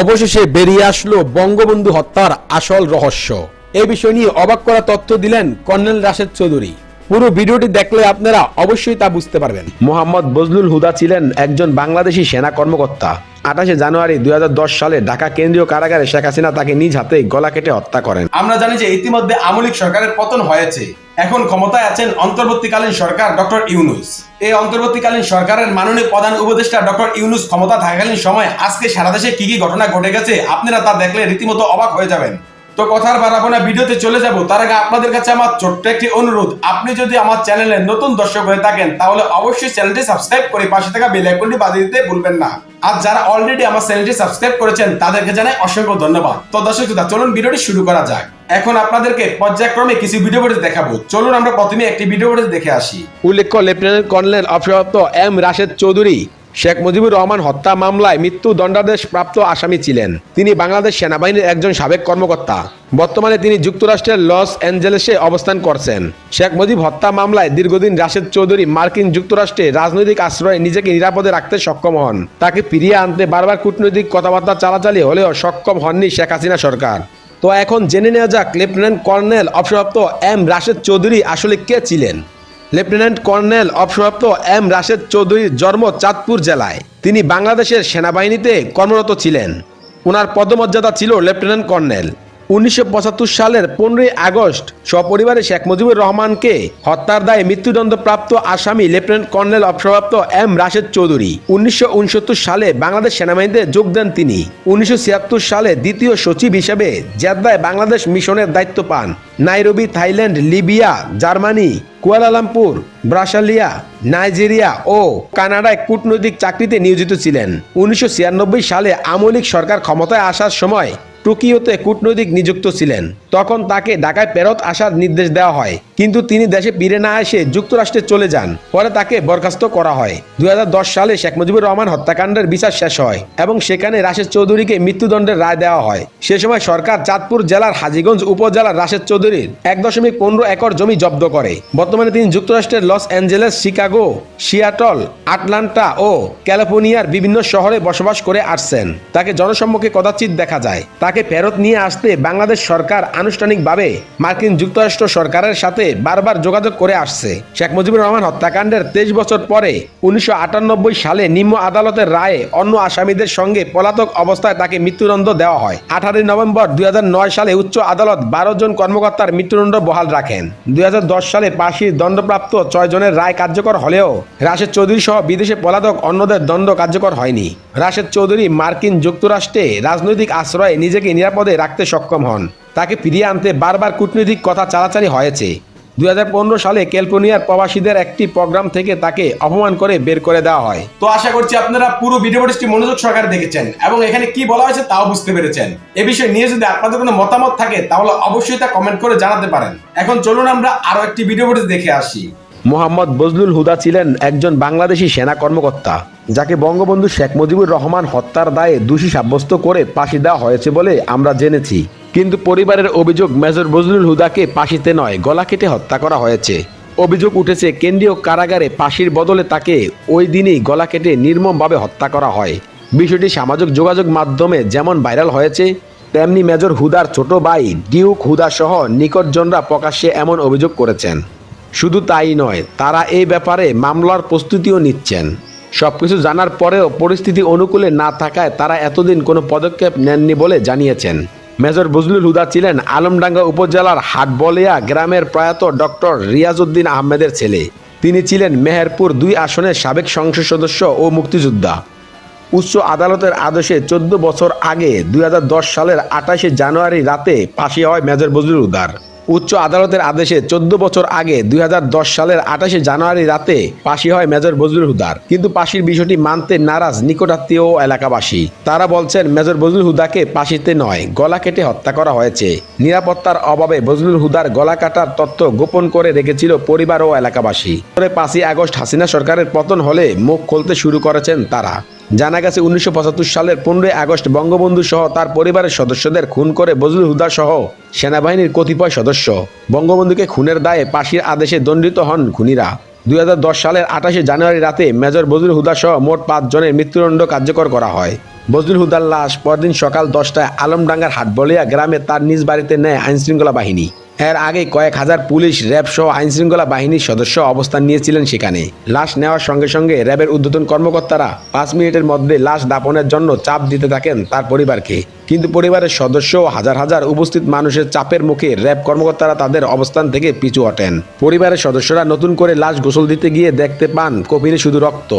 অবশেষে বেরিয়ে আসলো বঙ্গবন্ধু হত্যার আসল রহস্য। এ বিষয় নিয়ে অবাক করা তথ্য দিলেন কর্নেল রাশেদ চৌধুরী। পুরো ভিডিওটি দেখলে আপনারা অবশ্যই তা বুঝতে পারবেন। মোহাম্মদ বজলুল হুদা ছিলেন একজন বাংলাদেশি সেনা কর্মকর্তা। আঠাশে জানুয়ারি দুই সালে ঢাকা কেন্দ্রীয় কারাগারে শেখ হাসিনা তাকে নিজ হাতে গলা কেটে হত্যা করেন। আমরা জানি যে ইতিমধ্যে আমলিক সরকারের পতন হয়েছে। এখন ক্ষমতায় আছেন অন্তর্বর্তীকালীন সরকার ডক্টর ইউনুস। এই অন্তর্বর্তীকালীন সরকারের মাননীয় প্রধান উপদেষ্টা ডক্টর ইউনুস ক্ষমতা থাকাকালীন সময় আজকে সারা দেশে কি কি ঘটনা ঘটে গেছে, আপনারা তা দেখলে রীতিমতো অবাক হয়ে যাবেন। তো কথার বাড়াবো না ভিডিওতে চলে যাব। তার আগে আপনাদের কাছে আমার ছোট্ট একটি অনুরোধ। আপনি যদি আমার চ্যানেলে নতুন দর্শক হয়ে থাকেন তাহলে অবশ্যই চ্যানেলটি সাবস্ক্রাইব করে পাশে থাকা বেল আইকনটি বাজিয়ে দিতে ভুলবেন না। আর যারা অলরেডি আমার চ্যানেলটি সাবস্ক্রাইব করেছেন তাদেরকে জানাই অসংখ্য ধন্যবাদ। তো দর্শক শ্রোতা, চলুন ভিডিওটি শুরু করা যাক। এখন আপনাদেরকে পর্যায়ক্রমে কিছু ভিডিও ফুটেজ দেখাবো। চলুন আমরা প্রথমে একটি ভিডিও ফুটেজ দেখে আসি। উল্লেখ্য লেফটেন্যান্ট কর্নেল অবসরপ্রাপ্ত এম রাশেদ চৌধুরী শেখ মুজিবুর রহমান হত্যা মামলায় মৃত্যু দণ্ডাদেশ প্রাপ্ত আসামি ছিলেন। তিনি বাংলাদেশ সেনাবাহিনীর একজন সাবেক কর্মকর্তা। বর্তমানে তিনি যুক্তরাষ্ট্রের লস অ্যাঞ্জেলেসে অবস্থান করছেন। শেখ মুজিব হত্যা মামলায় দীর্ঘদিন রাশেদ চৌধুরী মার্কিন যুক্তরাষ্ট্রে রাজনৈতিক আশ্রয়ে নিজেকে নিরাপদে রাখতে সক্ষম হন। তাকে ফিরিয়ে আনতে বারবার কূটনৈতিক কথাবার্তা চালাচালি হলেও সক্ষম হননি শেখ হাসিনা সরকার। তো এখন জেনে নেওয়া যাক লেফটেন্যান্ট কর্নেল অবসরপ্রাপ্ত এম রাশেদ চৌধুরী আসলে কে ছিলেন? লেফটেন্যান্ট কর্নেল অবসরপ্রাপ্ত এম রাশেদ চৌধুরীর জন্ম চাঁদপুর জেলায়। তিনি বাংলাদেশের সেনাবাহিনীতে কর্মরত ছিলেন। ওনার পদমর্যাদা ছিল লেফটেন্যান্ট কর্নেল। উনিশশো পঁচাত্তর সালের পনেরোই আগস্ট সপরিবারে শেখ মুজিবুর রহমানকে হত্যার দায়ে মৃত্যুদণ্ডপ্রাপ্ত আসামি লেফটেন্যান্ট কর্নেল অবসরপ্রাপ্ত এম রাশেদ চৌধুরী। উনিশশো উনসত্তর সালে বাংলাদেশ সেনাবাহিনীতে যোগ দেন তিনি। উনিশশো ছিয়াত্তর সালে দ্বিতীয় সচিব হিসেবে জেদ্দায় বাংলাদেশ মিশনের দায়িত্ব পান। Nairobi, Thailand, Libya, Germany, Kuala Lumpur, Brasilia, Nigeria ও কানাডায় কূটনৈতিক চাকরিতে নিয়োজিত ছিলেন। উনিশশো ছিয়ানব্বই সালে আমলিক সরকার ক্ষমতায় আসার সময় টোকিওতে কূটনৈতিক নিযুক্ত ছিলেন। তখন তাকে ঢাকায় ফেরত আসার নির্দেশ দেওয়া হয়। কিন্তু তিনি দেশে ফিরে না এসে যুক্তরাষ্ট্রে চলে যান। পরে তাকে বরখাস্ত করা হয়। দু হাজার দশ সালে শেখ মুজিবুর রহমান হত্যাকাণ্ডের বিচার শেষ হয় এবং সেখানে রাশেদ চৌধুরীকে মৃত্যুদণ্ডের রায় দেওয়া হয়। সে সময় সরকার চাঁদপুর জেলার হাজীগঞ্জ উপজেলার রাশেদ চৌধুরীর এক দশমিক পনেরো একর জমি জব্দ করে। বর্তমানে তিনি যুক্তরাষ্ট্রের Los Angeles, Chicago, Seattle, Atlanta ও ক্যালিফোর্নিয়ার বিভিন্ন শহরে বসবাস করে আসছেন। তাকে জনসম্মুখে কদাচিৎ দেখা যায়। তাকে ফেরত নিয়ে আসতে বাংলাদেশ সরকার আনুষ্ঠানিকভাবে মার্কিন যুক্তরাষ্ট্র সরকারের সাথে বারবার যোগাযোগ করে আসছে। শেখ মুজিবুর রহমান হত্যাকাণ্ডের তেইশ বছর পরে উনিশশো আটানব্বই সালে নিম্ন আদালতের রায়ে অন্য আসামিদের সঙ্গে পলাতক অবস্থায় তাকে মৃত্যুদণ্ড দেওয়া হয়। আঠারোই নভেম্বর দুই সালে উচ্চ আদালত বারো জন কর্মকর্তার মৃত্যুদণ্ড বহাল রাখেন। দুই হাজার দশ সালে ফাঁসির দণ্ডপ্রাপ্ত ছয় জনের রায় কার্যকর হলেও রাশেদ চৌধুরী সহ বিদেশে পলাতক অন্যদের দণ্ড কার্যকর হয়নি। রাশেদ চৌধুরী মার্কিন যুক্তরাষ্ট্রে রাজনৈতিক আশ্রয়ে নিজেকে নিরাপদে রাখতে সক্ষম হন। তাকে ফিরিয়ে আনতে বারবার কূটনৈতিক কথা চালাচালি হয়েছে। দুই সালে ক্যালিফোর্নিয়ার প্রবাসীদের একটি প্রোগ্রাম থেকে তাকে অপমান করে বের করে দেওয়া হয়। তো আশা করছি আপনারা পুরো ভিডিওটি মনোযোগ সহকারে দেখেছেন এবং এখানে কি বলা হয়েছে তাও বুঝতে পেরেছেন। এ বিষয়ে নিয়ে যদি আপনাদের কোনো মতামত থাকে, তাহলে অবশ্যই তা কমেন্ট করে জানাতে পারেন। এখন চলুন আমরা আরও একটি ভিডিও দেখে আসি। মোহাম্মদ বজলুল হুদা ছিলেন একজন বাংলাদেশি সেনা কর্মকর্তা, যাকে বঙ্গবন্ধু শেখ মুজিবুর রহমান হত্যার দায়ে দোষী সাব্যস্ত করে ফাঁসি দেওয়া হয়েছে বলে আমরা জেনেছি। কিন্তু পরিবারের অভিযোগ মেজর বজলুল হুদাকে ফাঁসিতে নয়, গলা কেটে হত্যা করা হয়েছে। অভিযোগ উঠেছে, কেন্দ্রীয় কারাগারে ফাঁসির বদলে তাকে ওই দিনই গলা কেটে নির্মমভাবে হত্যা করা হয়। বিষয়টি সামাজিক যোগাযোগ মাধ্যমে যেমন ভাইরাল হয়েছে, তেমনি মেজর হুদার ছোট ভাই ডিউক হুদা সহ নিকটজনরা প্রকাশ্যে এমন অভিযোগ করেছেন। শুধু তাই নয়, তারা এই ব্যাপারে মামলার প্রস্তুতিও নিচ্ছেন। সবকিছু জানার পরেও পরিস্থিতি অনুকূলে না থাকায় তারা এতদিন কোনো পদক্ষেপ নেননি বলে জানিয়েছেন। মেজর বজলুল হুদা ছিলেন আলমডাঙ্গা উপজেলার হাটবলিয়া গ্রামের প্রয়াত ডক্টর রিয়াজউদ্দিন আহমেদের ছেলে। তিনি ছিলেন মেহেরপুর দুই আসনের সাবেক সংসদ সদস্য ও মুক্তিযোদ্ধা। উচ্চ আদালতের আদেশে চোদ্দ বছর আগে দুই হাজার দশ সালের আঠাশে জানুয়ারি রাতে ফাঁসি হয় মেজর বজলুল হুদার। উচ্চ আদালতের আদেশে চোদ্দ বছর আগে দুই হাজার দশ সালের আঠাশে জানুয়ারি রাতে ফাঁসি হয় মেজর বজলুল হুদার। কিন্তু ফাঁসির বিষয়টি মানতে নারাজ নিকটাত্মীয় এলাকাবাসী। তারা বলছেন, মেজর বজলুল হুদাকে ফাঁসিতে নয়, গলা কেটে হত্যা করা হয়েছে। নিরাপত্তার অভাবে বজলুল হুদার গলা কাটার তথ্য গোপন করে রেখেছিল পরিবার ও এলাকাবাসী। পরে পাঁচই আগস্ট হাসিনা সরকারের পতন হলে মুখ খুলতে শুরু করেছেন তারা। জানা গেছে উনিশশো পঁচাত্তর সালের পনেরোই আগস্ট বঙ্গবন্ধু সহ তার পরিবারের সদস্যদের খুন করে বজলুল হুদা সহ সেনাবাহিনীর কতিপয় সদস্য। বঙ্গবন্ধুকে খুনের দায়ে পাশির আদেশে দণ্ডিত হন খুনিরা। দুই হাজার দশ সালের আঠাশে জানুয়ারি রাতে মেজর বজলুল হুদা সহ মোট পাঁচ জনের মৃত্যুদণ্ড কার্যকর করা হয়। বজলুল হুদার লাশ পরদিন সকাল দশটায় আলমডাঙ্গার হাটবলিয়া গ্রামে তার নিজ বাড়িতে নেয় আইনশৃঙ্খলা বাহিনী। এর আগে কয়েক হাজার পুলিশ, র্যাব সহ আইনশৃঙ্খলা বাহিনীর সদস্য অবস্থান নিয়েছিলেন সেখানে। লাশ নেওয়ার সঙ্গে সঙ্গে র্যাবের উদ্বোধন কর্মকর্তারা পাঁচ মিনিটের মধ্যে লাশ দাপনের জন্য চাপ দিতে থাকেন তার পরিবারকে। কিন্তু পরিবারের সদস্য ও হাজার হাজার উপস্থিত মানুষের চাপের মুখে র্যাব কর্মকর্তারা তাদের অবস্থান থেকে পিছু হটেন। পরিবারের সদস্যরা নতুন করে লাশ গোসল দিতে গিয়ে দেখতে পান কপিলে শুধু রক্ত।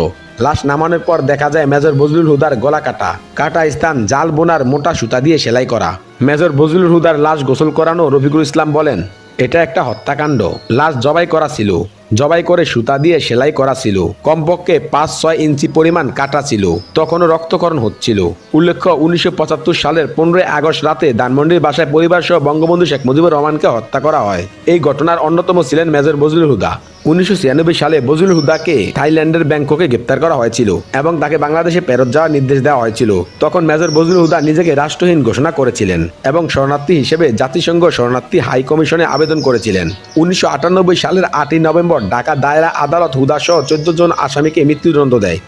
লাশ নামানোর পর দেখা যায় মেজর বজলুল হুদার গলা কাটা। কাটা স্থান জাল বোনার মোটা সুতা দিয়ে সেলাই করা। মেজর বজলুল হুদার লাশ গোসল করানো রফিকুল ইসলাম বলেন, এটা একটা হত্যাকাণ্ড। লাশ জবাই করা ছিল। জবাই করে সুতা দিয়ে সেলাই করা ছিল। কমপক্ষে পাঁচ ছয় ইঞ্চি পরিমাণ কাটা ছিল। তখনও রক্তকরণ হচ্ছিল। উল্লেখ্য, উনিশশো পঁচাত্তর সালের পনেরোই আগস্ট রাতে ধানমন্ডির বাসায় পরিবার সহ বঙ্গবন্ধু শেখ মুজিবুর রহমানকে হত্যা করা হয়। এই ঘটনার অন্যতম ছিলেন মেজর বজলুল হুদা। উনিশশো ছিয়ানব্বই সালে বজলুল হুদাকে থাইল্যান্ডের ব্যাংককে গ্রেপ্তার করা হয়েছিল এবং তাকে বাংলাদেশে ফেরত যাওয়ার নির্দেশ দেওয়া হয়েছিল। তখন মেজর বজলুল হুদা নিজেকে রাষ্ট্রহীন ঘোষণা করেছিলেন এবং শরণার্থী হিসেবে জাতিসংঘ শরণার্থী হাই কমিশনে আবেদন করেছিলেন। উনিশশো আটানব্বই সালের আটই নভেম্বর ঢাকা দায়রা আদালত হুদা সহ চোদ্দ জন আসামিকে মৃত্যুদণ্ড দেয়।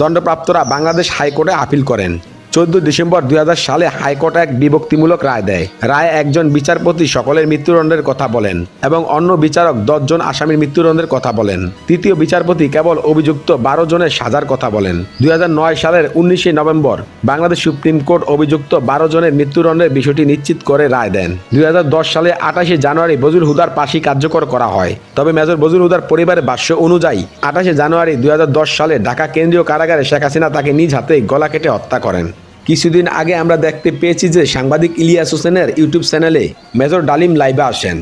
দণ্ডপ্রাপ্তরা বাংলাদেশ হাইকোর্টে আপিল করেন। চোদ্দ ডিসেম্বর দুই হাজার সালে হাইকোর্ট এক বিভক্তিমূলক রায় দেয়। রায় একজন বিচারপতি সকলের মৃত্যুদণ্ডের কথা বলেন এবং অন্য বিচারক দশজন আসামির মৃত্যুদণ্ডের কথা বলেন। তৃতীয় বিচারপতি কেবল অভিযুক্ত বারো জনের সাজার কথা বলেন। দুই হাজার নয় সালের উনিশে নভেম্বর বাংলাদেশ সুপ্রিম কোর্ট অভিযুক্ত বারো জনের মৃত্যুদণ্ডের বিষয়টি নিশ্চিত করে রায় দেন। দুই হাজার দশ সালে আঠাশে জানুয়ারি বজুল হুদার পাশি কার্যকর করা হয়। তবে মেজর বজুল হুদার পরিবারের ভাষ্য অনুযায়ী আঠাশে জানুয়ারি দুই হাজার দশ সালে ঢাকা কেন্দ্রীয় কারাগারে শেখ হাসিনা তাকে নিজ হাতে গলা কেটে হত্যা করেন। কিছুদিন আগে আমরা দেখতে পেয়েছি যে সাংবাদিক ইলিয়াস হোসেনের ইউটিউব চ্যানেলে মেজর ডালিম লাইভে আসেন।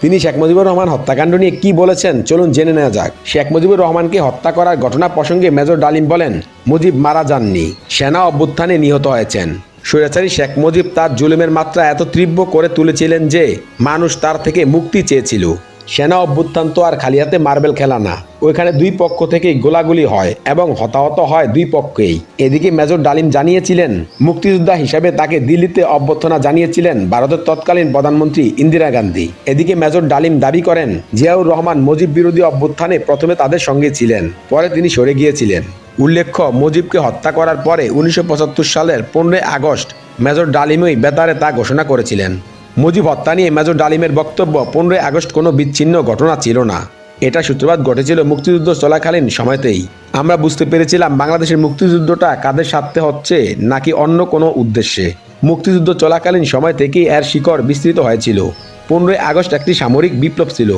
তিনি শেখ মুজিবুর রহমান হত্যাকাণ্ড নিয়ে কি বলেছেন চলুন জেনে নেওয়া যাক। শেখ মুজিবুর রহমানকে হত্যা করার ঘটনা প্রসঙ্গে মেজর ডালিম বলেন, মুজিব মারা যাননি, সেনা অভ্যুত্থানে নিহত হয়েছেন। স্বৈরাচারী শেখ মুজিব তার জুলুমের মাত্রা এত তীব্র করে তুলেছিলেন যে মানুষ তার থেকে মুক্তি চেয়েছিল। সেনা অভ্যুত্থান তো আর খালি হাতে মার্বেল খেলা না। ওইখানে দুই পক্ষ থেকেই গোলাগুলি হয় এবং হতাহত হয় দুই পক্ষেই। এদিকে মেজর ডালিম জানিয়েছিলেন, মুক্তিযোদ্ধা হিসেবে তাকে দিল্লিতে অভ্যর্থনা জানিয়েছিলেন ভারতের তৎকালীন প্রধানমন্ত্রী ইন্দিরা গান্ধী। এদিকে মেজর ডালিম দাবি করেন, জিয়াউর রহমান মুজিব বিরোধী অভ্যুত্থানে প্রথমে তাদের সঙ্গে ছিলেন, পরে তিনি সরে গিয়েছিলেন। উল্লেখ্য, মুজিবকে হত্যা করার পরে উনিশশো পঁচাত্তর সালের পনেরোই আগস্ট মেজর ডালিমই বেতারে তা ঘোষণা করেছিলেন। মুজিব হত্যা নিয়ে মেজর ডালিমের বক্তব্য, পনেরোই আগস্ট কোনো বিচ্ছিন্ন ঘটনা ছিল না। এটা সূত্রপাত ঘটেছিল মুক্তিযুদ্ধ চলাকালীন সময়তেই। আমরা বুঝতে পেরেছিলাম বাংলাদেশের মুক্তিযুদ্ধটা কাদের স্বার্থে হচ্ছে নাকি অন্য কোনো উদ্দেশ্যে। মুক্তিযুদ্ধ চলাকালীন সময় থেকেই এর শিকড় বিস্তৃত হয়েছিল। পনেরোই আগস্ট একটি সামরিক বিপ্লব ছিল।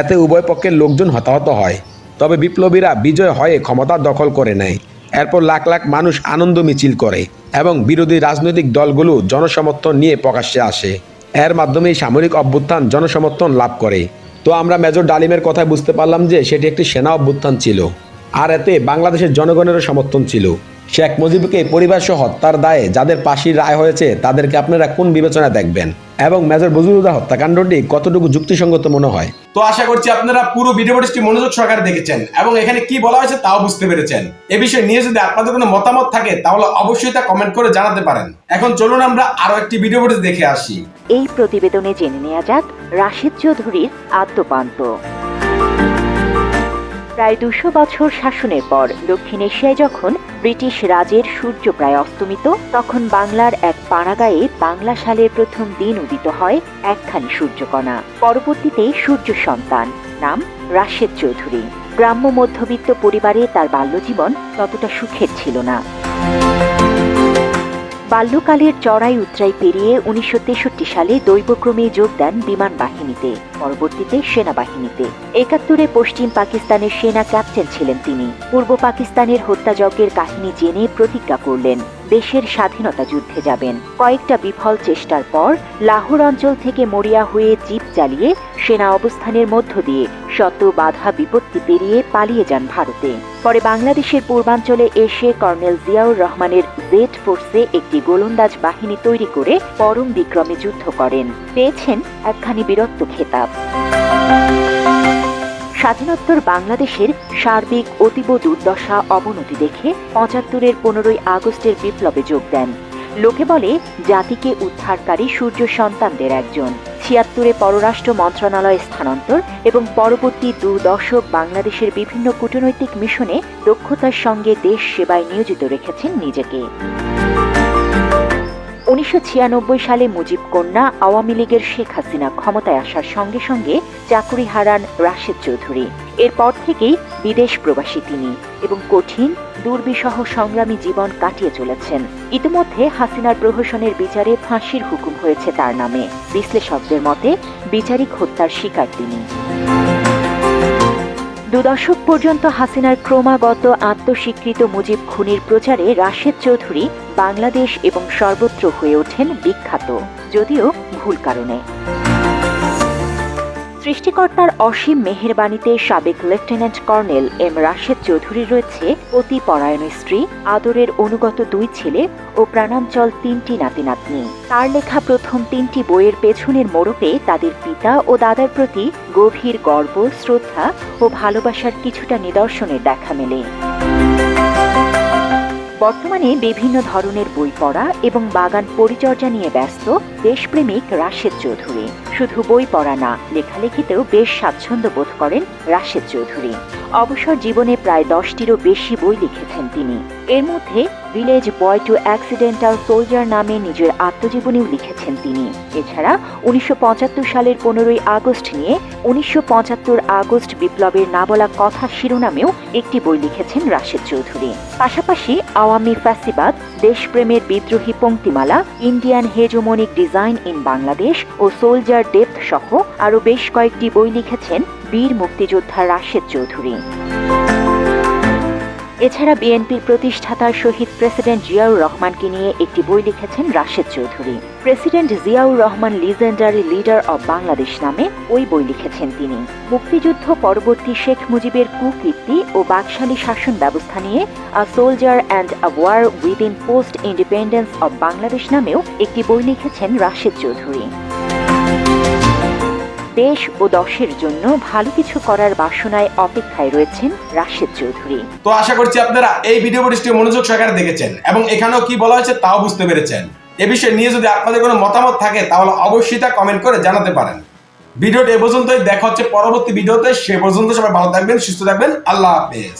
এতে উভয় পক্ষের লোকজন হতাহত হয়। তবে বিপ্লবীরা বিজয় হয়ে ক্ষমতা দখল করে নেয়। এরপর লাখ লাখ মানুষ আনন্দ মিছিল করে এবং বিরোধী রাজনৈতিক দলগুলো জনসমর্থন নিয়ে প্রকাশ্যে আসে। এর মাধ্যমে সামরিক অভ্যুত্থান জনসমর্থন লাভ করে। তো আমরা মেজর ডালিমের কথায় বুঝতে পারলাম যে, সেটি একটি সেনা অভ্যুত্থান ছিল। আর এতে বাংলাদেশের জনগণেরও সমর্থন ছিল। শেখ মুজিবকে পরিবার সহ হত্যার দায়ে যাদের পাশির রায় হয়েছে তাদেরকে আপনারা কোন বিবেচনা দেখবেন? এবং মেজর বজরুল্লাহ হত্যাকাণ্ডটি কতটুকু যুক্তিসঙ্গত মনে হয়? তো আশা করছি আপনারা পুরো ভিডিও ফুটেজটি মনোযোগ সহকারে দেখেছেন এবং এখানে কি বলা হয়েছে তাও বুঝতে পেরেছেন। এ বিষয়ে নিয়ে যদি আপনাদের কোনো মতামত থাকে তাহলে অবশ্যই তা কমেন্ট করে জানাতে পারেন। এখন চলুন আমরা আরও একটি ভিডিও দেখে আসি। এই প্রতিবেদনে জেনে নেওয়া যাক রাশিদ চৌধুরীর আদ্যপান্ত। প্রায় দুশো বছর শাসনের পর দক্ষিণ এশিয়ায় যখন ব্রিটিশ রাজের সূর্য প্রায় অস্তমিত, তখন বাংলার এক পাড়াগায়ে বাংলা সালের প্রথম দিন উদিত হয় একখানি সূর্যকণা। পরবর্তীতে সূর্য সন্তান, নাম রাশেদ চৌধুরী। গ্রাম্য মধ্যবিত্ত পরিবারে তার বাল্যজীবন ততটা সুখের ছিল না। বাল্যকালের চড়াই উতরাই পেরিয়ে উনিশশো তেষট্টি সালে দৈবক্রমে যোগ দেন বিমান বাহিনীতে। পরবর্তীতে সেনাবাহিনীতে। একাত্তরে পশ্চিম পাকিস্তানের সেনা ক্যাপ্টেন ছিলেন তিনি। পূর্ব পাকিস্তানের হত্যাযজ্ঞের কাহিনী জেনে প্রতিজ্ঞা করলেন, দেশের স্বাধীনতা যুদ্ধে যাবেন। কয়েকটা বিফল চেষ্টার পর লাহোর অঞ্চল থেকে মরিয়া হয়ে জিপ চালিয়ে সেনা অবস্থানের মধ্য দিয়ে শত বাধা বিপত্তি পেরিয়ে পালিয়ে যান ভারতে। পরে বাংলাদেশের পূর্বাঞ্চলে এসে কর্নেল জিয়াউর রহমানের জেড ফোর্সে একটি গোলন্দাজ বাহিনী তৈরি করে পরম বিক্রমে যুদ্ধ করেন। পেয়েছেন একখানি বীরত্ব খেতাব। স্বাধীনোত্তর বাংলাদেশের সার্বিক অতীব দুর্দশা অবনতি দেখে পঁচাত্তরের পনেরোই আগস্টের বিপ্লবে যোগ দেন। লোকে বলে, জাতিকে উদ্ধারকারী সূর্য সন্তানদের একজন। ছিয়াত্তরে পররাষ্ট্র মন্ত্রণালয়ে স্থানান্তর এবং পরবর্তী দু দশক বাংলাদেশের বিভিন্ন কূটনৈতিক মিশনে দক্ষতার সঙ্গে দেশ সেবায় নিয়োজিত রেখেছেন নিজেকে। উনিশশো ছিয়ানব্বই সালে মুজিব কন্যা আওয়ামী লীগের শেখ হাসিনা ক্ষমতায় আসার সঙ্গে সঙ্গে চাকুরি হারান রাশেদ চৌধুরী। এরপর থেকেই বিদেশ প্রবাসী তিনি এবং কঠিন, দুর্বিষহ সংগ্রামী জীবন কাটিয়ে চলেছেন। ইতিমধ্যে হাসিনার প্রহসনের বিচারে ফাঁসির হুকুম হয়েছে তার নামে। বিশ্লেষকদের মতে বিচারিক হত্যার শিকার তিনি। দু দশক পর্যন্ত হাসিনার ক্রমাগত আত্মস্বীকৃত মুজিব খুনির প্রচারে রাশেদ চৌধুরী বাংলাদেশ এবং সর্বত্র হয়ে ওঠেন বিখ্যাত, যদিও ভুল কারণে। সৃষ্টিকর্তার অসীম মেহেরবাণীতে সাবেক lieutenant colonel M Rashed Chowdhury রয়েছে, অতি পরায়ণ স্ত্রী, আদরের অনুগত দুই ছেলে ও প্রাণাঞ্চল তিনটি নাতি নাতনি তার লেখা প্রথম তিনটি বইয়ের পেছনের মোড়কে তাদের পিতা ও দাদার প্রতি গভীর গর্ব, শ্রদ্ধা ও ভালোবাসার কিছুটা নিদর্শনের দেখা মেলে। বর্তমানে বিভিন্ন ধরনের বই পড়া এবং বাগান পরিচর্যা নিয়ে ব্যস্ত দেশপ্রেমিক রাশেদ চৌধুরী। শুধু বই পড়া না, লেখালেখিতেও বেশ স্বাচ্ছন্দ্য বোধ করেন রাশেদ চৌধুরী। অবসর জীবনে প্রায় দশটিরও বেশি বই লিখেছেন তিনি। এর মধ্যে village boy to accidental soldier নামে নিজের আত্মজীবনীও লিখেছেন তিনি। এছাড়া উনিশশো পঁচাত্তর সালের পনেরোই আগস্ট নিয়ে উনিশশো পঁচাত্তর আগস্ট বিপ্লবের না বলা কথা শিরোনামেও একটি বই লিখেছেন রাশেদ চৌধুরী। পাশাপাশি আওয়ামী ফ্যাসিবাদ, দেশপ্রেমের বিদ্রোহী পংক্তিমালা Indian hegemonic design in Bangladesh O soldier depth সহ আরও বেশ কয়েকটি বই লিখেছেন বীর মুক্তিযোদ্ধা রাশেদ চৌধুরী। এছাড়া বিএনপির প্রতিষ্ঠাতার শহীদ প্রেসিডেন্ট জিয়াউর রহমানকে নিয়ে একটি বই লিখেছেন Rashed Chowdhury. President Ziaur Rahman legendary leader of Bangladesh নামে ওই বই লিখেছেন তিনি। মুক্তিযুদ্ধ পরবর্তী শেখ মুজিবের কুকীর্তি ও বাকশালী শাসন ব্যবস্থা নিয়ে a soldier and a war within post independence of Bangladesh নামেও একটি বই লিখেছেন রাশেদ চৌধুরী। দেশ ও দশের জন্য ভালো কিছু করার বাসনায় অপেক্ষায় রয়েছেন রাশেদ চৌধুরী। তো আশা করছি আপনারা এই ভিডিও বৃষ্টি মনোযোগ সহকারে দেখেছেন এবং এখানেও কি বলা হয়েছে তাও বুঝতে পেরেছেন। এ বিষয়ে নিয়ে যদি আপনাদের কোনো মতামত থাকে, তাহলে অবশ্যই তা কমেন্ট করে জানাতে পারেন। ভিডিওটি এ পর্যন্তই। দেখা হচ্ছে পরবর্তী ভিডিওতে। সে পর্যন্ত সবাই ভালো থাকবেন, সুস্থ থাকবেন। আল্লাহ হাফেজ।